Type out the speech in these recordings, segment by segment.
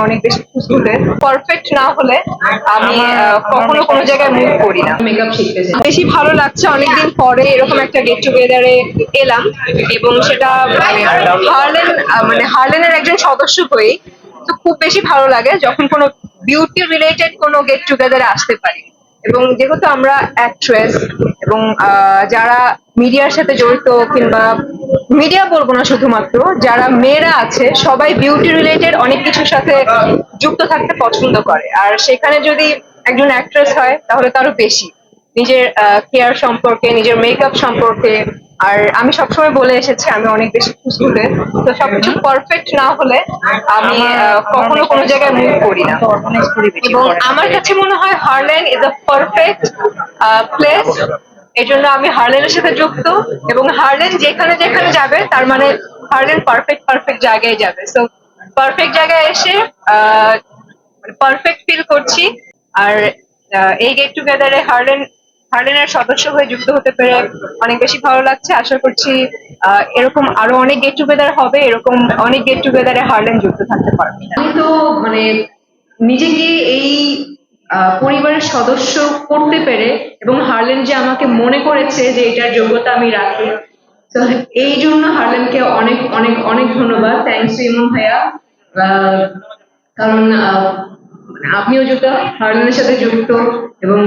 অনেক বেশি খুশকুতে পারফেক্ট না হলে আমি কখনো কোনো জায়গায় মুভ করি না। মেকআপ শিখতে বেশি ভালো লাগছে অনেকদিন পরে এরকম একটা গেট টুগেদারে এলাম এবং সেটা মানে হার্লেন মানে হার্লেনের একজন সদস্য হয়ে তো খুব বেশি ভালো লাগে যখন কোনো বিউটি রিলেটেড কোনো গেট টুগেদারে আসতে পারি। এবং যেহেতু আমরা অ্যাক্ট্রেস এবং আহ, যারা মিডিয়ার সাথে জড়িত কিংবা মিডিয়া বলব না শুধুমাত্র যারা মেয়েরা আছে সবাই বিউটি রিলেটেড অনেক কিছুর সাথে যুক্ত থাকতে পছন্দ করে। আর সেখানে যদি একজন অ্যাক্ট্রেস হয় তাহলে তারও বেশি। নিজের কেয়ার সম্পর্কে নিজের মেকআপ সম্পর্কে। আর আমি সবসময় বলে এসেছি আমি অনেক বেশি খুশকুতে তো সবকিছু পারফেক্ট না হলে আমি কখনো কোনো জায়গায় মুভ করি না। এবং আমার কাছে মনে হয় Harlen is a perfect place এই জন্য আমি হার্লেনের সাথে যুক্ত এবং হার্লেন যেখানে যেখানে যাবে, তার মানে হার্লেন পারফেক্ট পারফেক্ট জায়গায় যাবে। সো পারফেক্ট জায়গায় এসে পারফেক্ট ফিল করছি। আর এই গেট টুগেদারে হার্লেন, হার্লেনের সদস্য হয়ে যুক্ত হতে পেরে অনেক বেশি ভালো লাগছে। আশা করছি এরকম আরও অনেক গেট টুগেদার হবে। এরকম অনেক গেট টুগেদারে হার্লেন যুক্ত থাকতে পারবে আমি তো মানে নিজেকে এই পরিবারের সদস্য করতে পেরে এবং হার্লেন যে আমাকে মনে করেছে যে এটার যোগ্যতা আমি রাখি। তো এই জন্য হার্লেনকে অনেক অনেক অনেক ধন্যবাদ। থ্যাংকস টু ইমন ভাইয়া। কারণ আপনিও যুক্ত, হার্লেনের সাথে যুক্ত এবং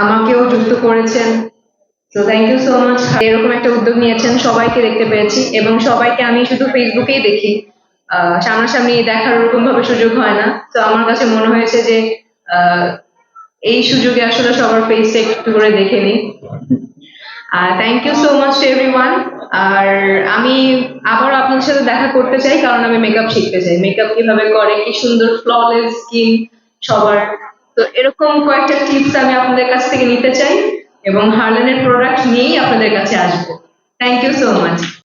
আমাকেও যুক্ত করেছেন। তো থ্যাংক ইউ সো মাচ এরকম একটা উদ্যোগ নিয়েছেন। সবাইকে দেখতে পেয়েছি এবং সবাইকে আমি শুধু ফেসবুকেই দেখি। সামনাসামনি দেখার ওরকম ভাবে সুযোগ হয় না। তো আমার কাছে মনে হয়েছে যে এই সুযোগে আসলে সবার ফেসটা একটু করে দেখে নিই। Thank you so much to everyone আর আমি আবার আপনার সাথে দেখা করতে চাই, কারণ আমি মেকআপ শিখতে চাই। মেকআপ কীভাবে করে, কি সুন্দর ফ্ললেস স্কিন সবার। তো এরকম কয়েকটা টিপস আমি আপনাদের কাছ থেকে নিতে চাই এবং হার্লেনের প্রোডাক্ট নিয়েই আপনাদের কাছে আসব। Thank you so much